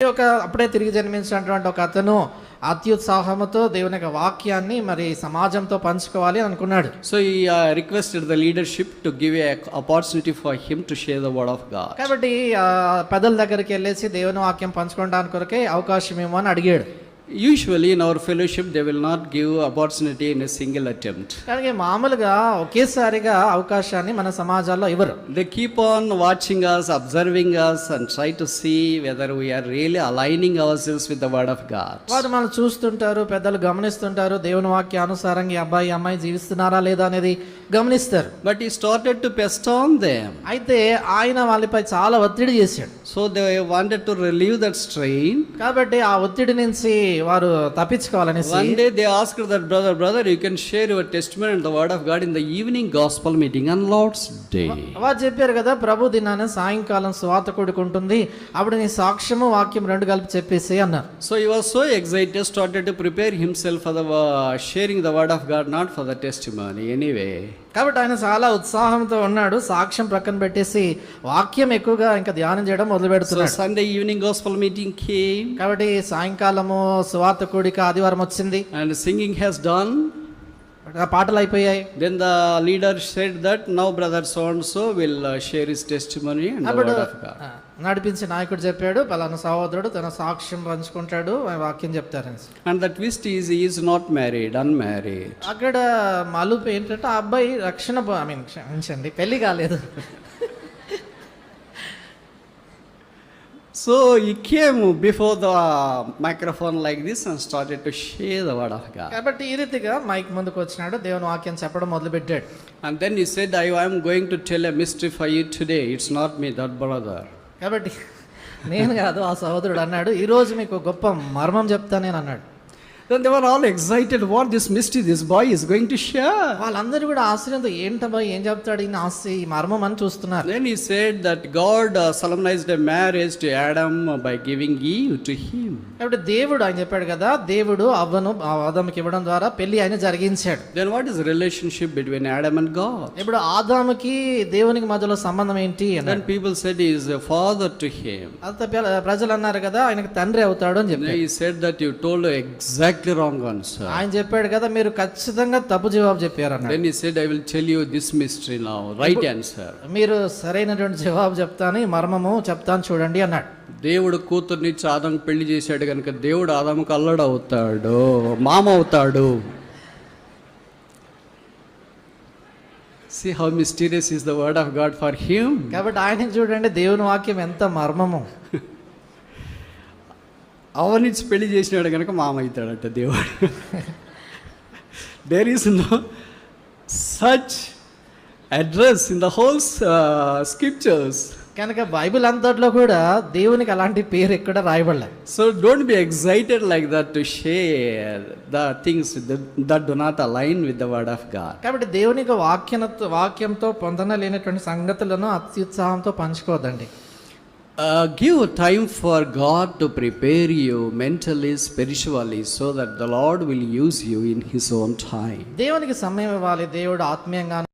ఒక అప్పుడే తిరిగి జన్మించినటువంటి ఒక అతను అత్యుత్సాహముతో దేవుని యొక్క వాక్యాన్ని మరి సమాజంతో పంచుకోవాలి అని అనుకున్నాడు he uh, requested the leadership to give a opportunity for him to share the word of God. కాబట్టి పెద్దల దగ్గరికి వెళ్ళేసి దేవుని వాక్యం పంచుకోవడానికి కొరకే అవకాశం ఏమో అని అడిగాడు usually in our fellowship they will not give opportunity in single attempt కానీ మామూలుగా ఒకేసారిగా అవకాశాన్ని మన సమాజాల్లో ఇవ్వరు. The keep on watching us observing us and try to see whether we are really aligning ourselves with the word of God వారు మనం చూస్తుంటారు పెద్దలు గమనిస్తుంటారు దేవుని వాక్య అనుసారంగా అబ్బాయి అమ్మాయి జీవిస్తున్నారా లేదా అనేది గమనిస్తారు. But he started to pest on they అయితే ఆయన వాళ్ళపై చాలా ఒత్తిడి చేశాడు. So they wanted to relieve that strain కాబట్టి ఆ ఒత్తిడి నుంచి వారు తప్పించుకోవాలని one day they ask that brother brother you can share your testimony and the word of God in the evening gospel meeting and Lord's day వారు చెప్పారు కదా ప్రభు దినాన సాయంకాలం స్వాత కొడుకుంటుంది. అప్పుడు నీ సాక్ష్యము వాక్యం రెండు కలిపి చెప్పేసి అన్నారు. So you are so excited started to prepare himself for the sharing the word of God not for the test testimony anyway కాబట్టి ఆయన చాలా ఉత్సాహంతో ఉన్నాడు సాక్ష్యం ప్రక్కన పెట్టేసి వాక్యం ఎక్కువగా ఇంకా ధ్యానం చేయడం మొదలు పెడుతున్నాడు Sunday evening gospel meeting came కాబట్టి సాయంకాలము సువార్త కూడిక ఆదివారం వచ్చింది and singing has done. పాటలు అయిపోయాయి. Then the leader said that now brother sons will share his test నడిపించి నాయకుడు చెప్పాడు పలానా సహోదరుడు తన సాక్ష్యం పంచుకుంటాడు వాక్యం చెప్తారు and that is is not married అక్కడ మలుపు ఏంటంటే ఆ అబ్బాయి రక్షణ ఐ మీన్ క్షమించండి పెళ్ళి కాలేదు. So he came before the microphone like this and started to share the word of God. కాబట్టి ఈ రీతిగా మైక్ ముందుకు వచ్చినాడు దేవుని వాక్యం చెప్పడం మొదలు పెట్టాడు And then he said, I am going to tell a mystery for you today. It's not me, that brother. కాబట్టి నేను కాదు ఆ సహోదరుడు అన్నాడు ఈ రోజు మీకు గొప్ప మర్మం చెప్తా నేను అన్నాడు Then they were all excited what this mystery this boy is going to share. వాళ్ళందరూ కూడా ఆశ్చర్యంతో ఏంటబ్బా ఏం చెప్తాడు ఈ ఆస్తి ఈ మర్మం అని చూస్తున్నారు Then he said that God uh, solemnized a marriage to Adam by giving Eve to him. కాబట్టి దేవుడు ఆయన చెప్పాడు కదా దేవుడు అవ్వను ఆదాముకి ఇవ్వడం ద్వారా పెళ్ళి ఆయన జరిగించాడు Then what is the relationship between Adam and God? ఇప్పుడు ఆదాముకి దేవునికి మధ్యలో సంబంధం ఏంటి Then అన్నాడు people said he is a father to him. అంత పిల్ల- ప్రజలు అన్నారు కదా ఆయనకి తండ్రి అవుతాడు అని Then చెప్పాడు he said that you told exactly wrong answer. ఆయన చెప్పాడు కదా మీరు ఖచ్చితంగా తప్పు జవాబు చెప్పారు అన్నాడు Then he said, I will tell you this mystery now, right answer. మీరు సరైనటువంటి జవాబు చెప్తాను ఈ మర్మము చెప్తాను చూడండి అన్నాడు దేవుడు కూతుర్ని ఆదం పెళ్ళి చేశాడు కనుక దేవుడు ఆదాముకు అల్లడు అవుతాడు మామ అవుతాడు See how mysterious is the word of God for him. కాబట్టి ఆయనకి చూడండి దేవుని వాక్యం ఎంత మర్మము అవనిచ్చి పెళ్ళి చేసినాడు కనుక మామ అవుతాడట దేవుడు there is no such address in the whole scriptures కనుక బైబిల్ అంతట్లో కూడా దేవునికి అలాంటి పేరు ఎక్కడ రాయబడలేదు. So don't be excited like that to share the things that do not align with the word of God కాబట్టి దేవుని యొక్క వాక్యన వాక్యంతో పొందన లేనటువంటి సంగతులను అత్యుత్సాహంతో పంచుకోవద్దండి. Uh, give time for God to prepare you mentally, spiritually, so that the Lord will use you in His own time. దేవునికి సమయం ఇవ్వాలి దేవుడు ఆత్మీయంగాను